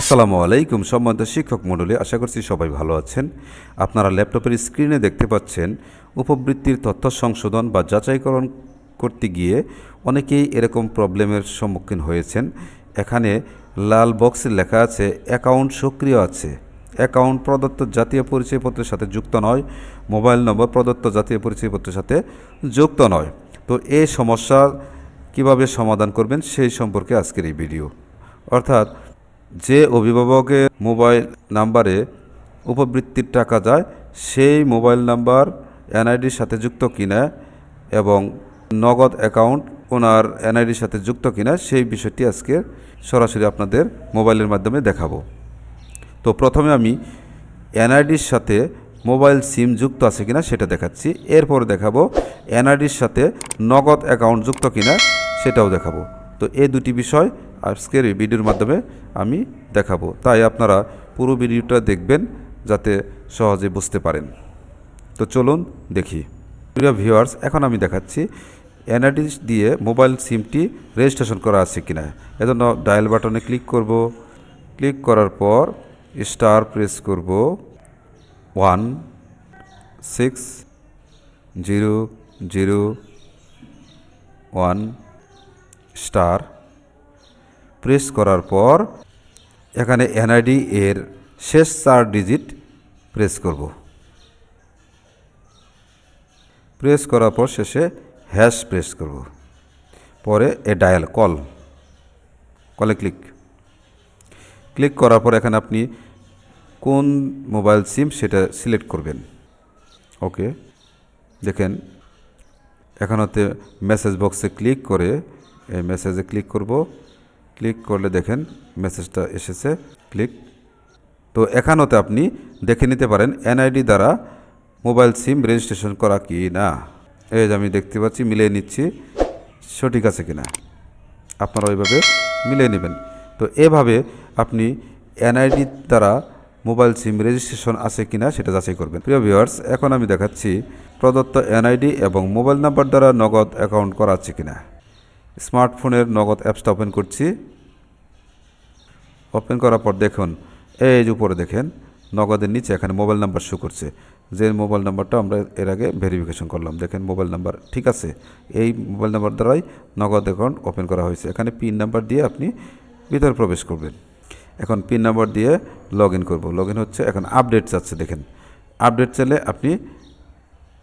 আসসালামু আলাইকুম সম্মানিত শিক্ষক মণ্ডলী, আশা করছি সবাই ভালো আছেন। আপনারা ল্যাপটপের স্ক্রিনে দেখতে পাচ্ছেন, উপবৃত্তির তথ্য সংশোধন বা যাচাইকরণ করতে গিয়ে অনেকেই এরকম প্রবলেমের সম্মুখীন হয়েছেন। এখানে লাল বক্সে লেখা আছে, অ্যাকাউন্ট সক্রিয় আছে। অ্যাকাউন্ট প্রদত্ত জাতীয় পরিচয়পত্রের সাথে যুক্ত নয়, মোবাইল নম্বর প্রদত্ত জাতীয় পরিচয়পত্রের সাথে যুক্ত নয়। তো এই সমস্যা কীভাবে সমাধান করবেন সেই সম্পর্কে আজকের এই ভিডিও। অর্থাৎ যে অভিভাবকের মোবাইল নাম্বারে উপবৃত্তির টাকা যায়, সেই মোবাইল নাম্বার এনআইডির সাথে যুক্ত কিনা এবং নগদ অ্যাকাউন্ট ওনার এনআইডির সাথে যুক্ত কিনা, সেই বিষয়টি আজকে সরাসরি আপনাদের মোবাইলের মাধ্যমে দেখাবো। তো প্রথমে আমি এনআইডির সাথে মোবাইল সিম যুক্ত আছে কিনা সেটা দেখাচ্ছি। এরপর দেখাবো এনআইডির সাথে নগদ অ্যাকাউন্ট যুক্ত কিনা সেটাও দেখাবো। তো এই দুটি বিষয় আজকের এই ভিডিওর মাধ্যমে আমি দেখাবো। তাই আপনারা পুরো ভিডিওটা দেখবেন যাতে সহজে বুঝতে পারেন। তো চলুন দেখি। প্রিয় ভিউয়ার্স, এখন আমি দেখাচ্ছি এনআইডি দিয়ে মোবাইল সিমটি রেজিস্ট্রেশন করা আছে কিনা। এজন্য ডায়াল বাটনে ক্লিক করব। ক্লিক করার পর স্টার প্রেস করব। One, six, zero zero, one star press করার পর এখানে এনআইডি এর শেষ চার ডিজিট প্রেস করব। প্রেস করার পর শেষে হ্যাশ প্রেস করব। পরে এ ডায়াল কল কলে ক্লিক ক্লিক করার পর এখানে আপনি কোন মোবাইল সিম সেটা সিলেক্ট করবেন। ওকে দেখেন, এখানেতে মেসেজ বক্সে ক্লিক করে এই মেসেজে ক্লিক করব। ক্লিক করলে দেখেন মেসেজটা এসেছে। ক্লিক তো এখানেতে আপনি দেখে নিতে পারেন এনআইডি দ্বারা মোবাইল সিম রেজিস্ট্রেশন করা কি না। এই যে আমি দেখতে পাচ্ছি, মিলিয়ে নিচ্ছি। সঠিক আছে কিনা? আপনারা ওইভাবে মিলিয়ে নেবেন। তো এভাবে আপনি এনআইডি দ্বারা মোবাইল সিম রেজিস্ট্রেশন আছে কিনা সেটা যাচাই করবেন। প্রিয় ভিউয়ার্স এখন আমি দেখাচ্ছি প্রদত্ত এনআইডি এবং মোবাইল নাম্বার দ্বারা নগদ অ্যাকাউন্ট করা আছে কিনা। স্মার্টফোনের নগদ অ্যাপসটা ওপেন করছি। ওপেন করার পর দেখুন, এই যে উপরে দেখেন, নগদের নিচে এখানে মোবাইল নাম্বার শো করছে। যে মোবাইল নাম্বারটা আমরা এর আগে ভেরিফিকেশন করলাম। দেখেন মোবাইল নাম্বার ঠিক আছে? এই মোবাইল নাম্বার দ্বারাই নগদ অ্যাকাউন্ট ওপেন করা হয়েছে। এখানে পিন নাম্বার দিয়ে আপনি ভিতরে প্রবেশ করবেন। এখন পিন নাম্বার দিয়ে লগ ইন করব। লগ ইন হচ্ছে, এখন আপডেট চাচ্ছে, দেখেন। আপডেট চাইলে আপনি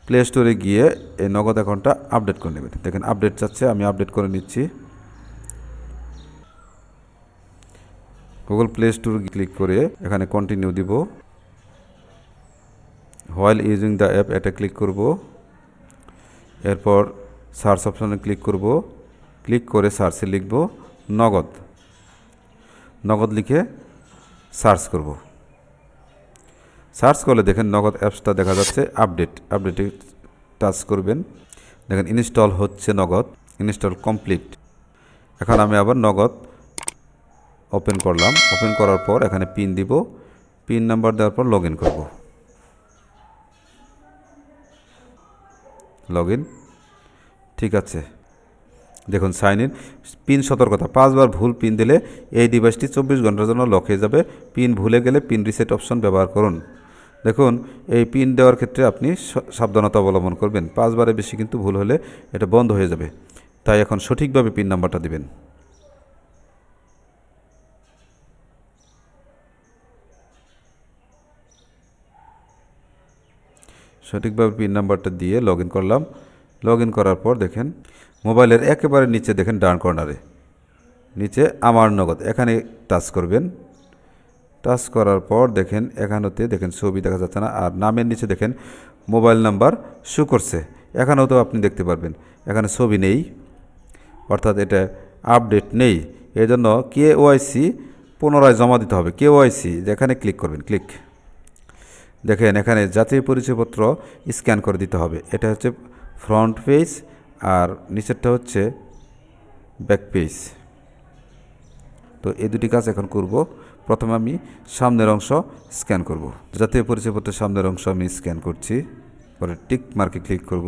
প্লে স্টোরে গিয়ে এই নগদ অ্যাকাউন্টটা আপডেট করে নেবেন। দেখেন আপডেট চাচ্ছে আমি আপডেট করে নিচ্ছি। গুগল প্লে স্টোর ক্লিক করে এখানে কন্টিনিউ দিব। হোয়াইল ইউজিং দ্য অ্যাপ এটা ক্লিক করব। এরপর সার্চ অপশানে ক্লিক করব। ক্লিক করে সার্চে লিখব নগদ। নগদ লিখে সার্চ করব। সার্চ করলে দেখেন নগদ অ্যাপসটা দেখা যাচ্ছে, আপডেট, আপডেটে টাচ করবেন। দেখেন ইনস্টল হচ্ছে নগদ, ইনস্টল কমপ্লিট। এখন আমি আবার নগদ ওপেন করলাম। ওপেন করার পর এখানে পিন দিব, পিন নাম্বার দেওয়ার পর লগ ইন করব। লগ ইন ঠিক আছে। দেখুন সাইন ইন পিন সতর্কতা, পাঁচবার ভুল পিন দিলে এই ডিভাইসটি চব্বিশ ঘণ্টার জন্য লক হয়ে যাবে। পিন ভুলে গেলে পিন রিসেট অপশন ব্যবহার করুন। দেখুন, এই পিন দেওয়ার ক্ষেত্রে আপনি সাবধানতা অবলম্বন করবেন। পাঁচবারের বেশি কিন্তু ভুল হলে এটা বন্ধ হয়ে যাবে। তাই এখন সঠিকভাবে পিন নাম্বারটা দিবেন। সঠিকভাবে পিন নাম্বারটা দিয়ে লগ করলাম। লগ করার পর দেখেন, মোবাইলের একেবারে নিচে দেখেন ডান কর্নারে নিচে আমার নগদ। এখানে টাচ করবেন। টাচ করার পর দেখেন এখানেতে দেখেন ছবি দেখা যাচ্ছে না। আর নামের নিচে দেখেন মোবাইল নাম্বার শো করছে। এখানেও তো আপনি দেখতে পারবেন। এখানে ছবি নেই। অর্থাৎ এটা আপডেট নেই। এই জন্য কে ওআইসি পুনরায় জমা দিতে হবে। কে ওআইসি যেখানে ক্লিক করবেন, ক্লিক। দেখেন এখানে জাতীয় পরিচয়পত্র স্ক্যান করে দিতে হবে। এটা হচ্ছে ফ্রন্ট পেজ আর নিচেরটা হচ্ছে ব্যাক পেজ। তো এই দুটি কাজ এখন করব। প্রথমে আমি সামনের অংশ স্ক্যান করব। জাতীয় পরিচয়পত্রের সামনের অংশ আমি স্ক্যান করছি। পরে টিক মার্কে ক্লিক করব।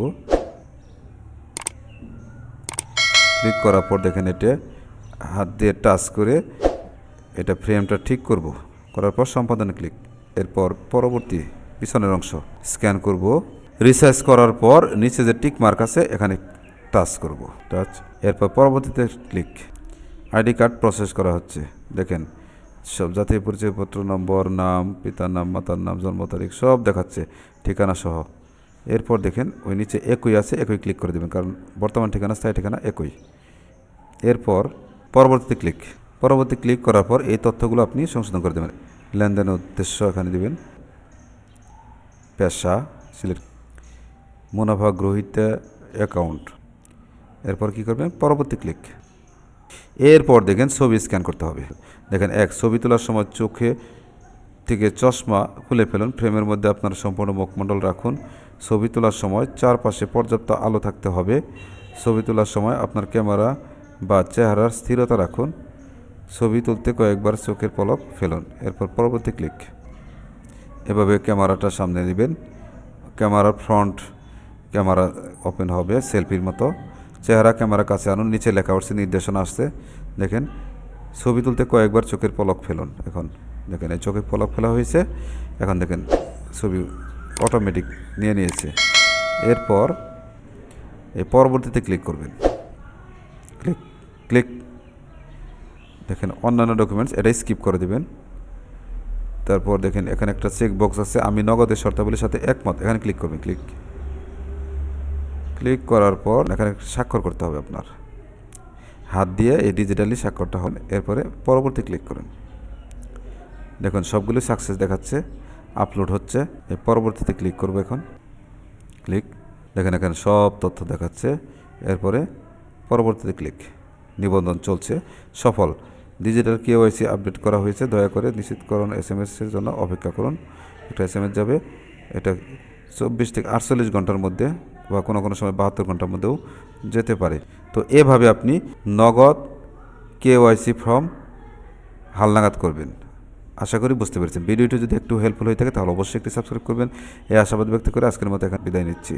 ক্লিক করার পর দেখেন এটা হাত দিয়ে টাচ করে এটা ফ্রেমটা ঠিক করব। করার পর সম্পাদনে ক্লিক। এরপর পরবর্তী পিছনের অংশ স্ক্যান করব। রিসার্চ করার পর নিচে যে টিক মার্ক আছে, এখানে টাচ করব। টাচ। এরপর পরবর্তীতে ক্লিক। আইডি কার্ড প্রসেস করা হচ্ছে। দেখেন সব জাতীয় পরিচয়পত্র নম্বর, নাম, পিতার নাম, মাতার নাম, জন্ম তারিখ সব দেখাচ্ছে, ঠিকানা সহ। এরপর দেখেন, ওই নিচে একই আছে, একই ক্লিক করে দেবেন, কারণ বর্তমান ঠিকানা, স্থায়ী ঠিকানা একই। এরপর পরবর্তীতে ক্লিক পরবর্তী ক্লিক করার পর এই তথ্যগুলো আপনি সংশোধন করে দেবেন। লেনদেনের উদ্দেশ্য এখানে দেবেন। পেশা সিলেক্ট মুনাফা গ্রহিতা অ্যাকাউন্ট এরপর কি করবেন? পরবর্তী ক্লিক এরপর দেখেন ছবি স্ক্যান করতে হবে। দেখেন, এক ছবি তোলার সময় চোখে থেকে চশমা খুলে ফেলুন। ফ্রেমের মধ্যে আপনার সম্পূর্ণ মুখমণ্ডল রাখুন। ছবি তোলার সময় চারপাশে পর্যাপ্ত আলো থাকতে হবে। ছবি তোলার সময় আপনার ক্যামেরা বা চেহারার স্থিরতা রাখুন। ছবি তুলতে কয়েকবার চোখের পলক ফেলুন। এরপর পরবর্তী ক্লিক। এভাবে ক্যামেরাটা সামনে নেবেন। ক্যামেরার ফ্রন্ট ক্যামেরা ওপেন হবে সেলফির মতো। চেহারা, ক্যামেরা কাছে আনুন, নিচে লেখা উঠছে, নির্দেশনা আসছে। দেখেন, ছবি তুলতে কয়েকবার চোখের পলক ফেলুন। এখন দেখেন, এই চোখের পলক ফেলা হয়েছে। এখন দেখেন, ছবি অটোমেটিক নিয়ে নিয়েছে। এরপর এই পরবর্তীতে ক্লিক করবেন। ক্লিক ক্লিক দেখেন, অন্যান্য ডকুমেন্টস এটাই স্কিপ করে দেবেন। তারপর দেখেন, এখানে একটা চেক বক্স আছে। আমি নগদের শর্তাবলীর সাথে একমত। এখানে ক্লিক করবেন ক্লিক ক্লিক করার পর এখানে স্বাক্ষর করতে হবে আপনার। হাত দিয়ে এই ডিজিটালি স্বাক্ষরটা হবে এরপরে পরবর্তী ক্লিক করুন। দেখুন, সবগুলো সাকসেস দেখাচ্ছে আপলোড হচ্ছে পরবর্তীতে ক্লিক করব এখন। ক্লিক দেখেন এখানে সব তথ্য দেখাচ্ছে, এরপরে পরবর্তীতে ক্লিক নিবন্ধন চলছে, সফল। ডিজিটাল কেওয়াইসি আপডেট করা হয়েছে, দয়া করে নিশ্চিতকরণ এস এম এসের জন্য অপেক্ষা করুন। একটা এস এম এস যাবে, এটা চব্বিশ থেকে আটচল্লিশ ঘণ্টার মধ্যে বা কোনো কোনো সময় বাহাত্তর ঘণ্টার মধ্যেও যেতে পারে। তো এভাবে আপনি নগদ কেওয়াইসি ফর্ম হালনাগাদ করবেন। আশা করি বুঝতে পেরেছেন। ভিডিওটি যদি একটু হেল্পফুল হয়ে থাকে তাহলে অবশ্যই একটি সাবস্ক্রাইব করবেন। এই আশাবাদ ব্যক্ত করে আজকের মতো এখন বিদায় নিচ্ছি।